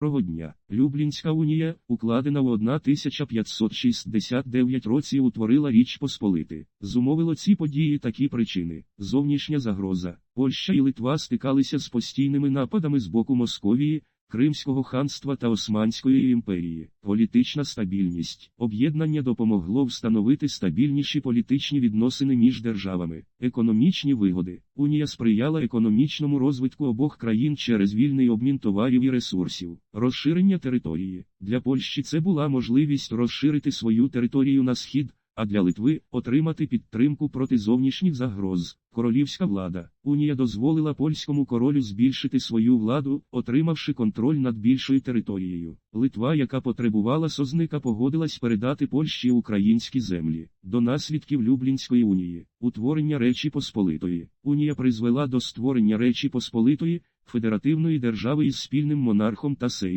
Доброго дня. Люблінська унія, укладена в 1569 році, утворила Річ Посполити. Зумовило ці події такі причини: зовнішня загроза. Польща і Литва стикалися з постійними нападами з боку Московії, Кримського ханства та Османської імперії. Політична стабільність. Об'єднання допомогло встановити стабільніші політичні відносини між державами. Економічні вигоди. Унія сприяла економічному розвитку обох країн через вільний обмін товарів і ресурсів. Розширення території. Для Польщі це була можливість розширити свою територію на схід, а для Литви отримати підтримку проти зовнішніх загроз. Королівська влада. Унія дозволила польському королю збільшити свою владу, отримавши контроль над більшою територією. Литва, яка потребувала созника, погодилась передати Польщі українські землі. До наслідків Люблінської унії. Утворення Речі Посполитої. Унія призвела до створення Речі Посполитої, федеративної держави із спільним монархом та сеймом.